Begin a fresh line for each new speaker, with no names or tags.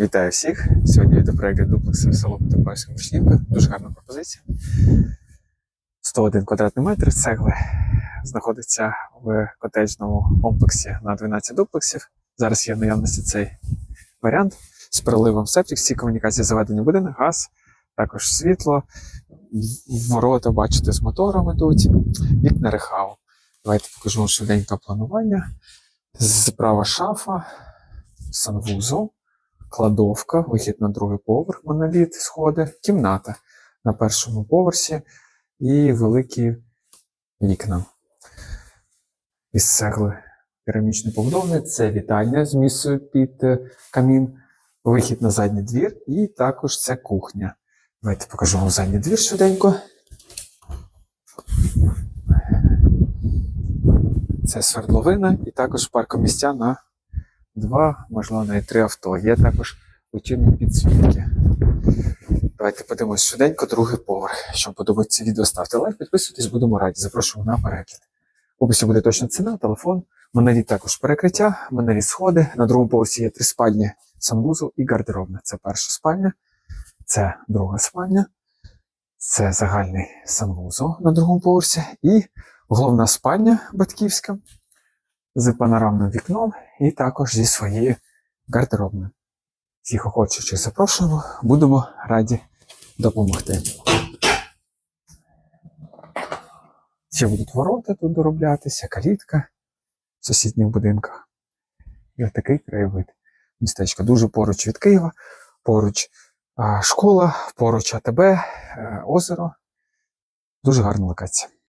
Вітаю всіх! Сьогодні відеоперегляд дуплексу село Потопальська Мишнівка. Дуже гарна пропозиція. 101 квадратний метр цегли знаходиться в котеджному комплексі на 12 дуплексів. Зараз є в наявності цей варіант з переливом септик, всі комунікації заведені в будинок, газ, також світло, ворота, бачите, з мотором йдуть, вікна рехау. Давайте покажу вам швиденько планування. Справа шафа, санвузол кладовка, вихід на другий поверх, моноліт, сходи, кімната на першому поверсі і великі вікна. Із цегли керамічної побудови. Це вітальня з місцею під е, камін, вихід на задній двір, і також це кухня. Давайте покажу вам задній двір швиденько. Це свердловина і також паркомістя на два, можливо, навіть три авто. Є також вечірні підсвітки. Давайте подивимось швиденько, другий поверх. Вам подобається відео, ставте лайк, підписуйтесь, будемо раді. Запрошуємо на перегляд. В описі буде точна ціна, телефон. Моноліт також перекриття, моноліт сходи. На другому поверсі є три спальні, санвузол і гардеробна. Це перша спальня, це друга спальня, це загальний санвузол на другому поверсі і головна спальня батьківська з панорамним вікном і також зі своєю гардеробною. Всіх охочих запрошуємо, будемо раді допомогти. Ще будуть ворота тут дороблятися, калітка в сусідніх будинках. І отакий краєвид. Містечко дуже поруч від Києва, поруч школа, поруч АТБ, е, озеро. Дуже гарна локація.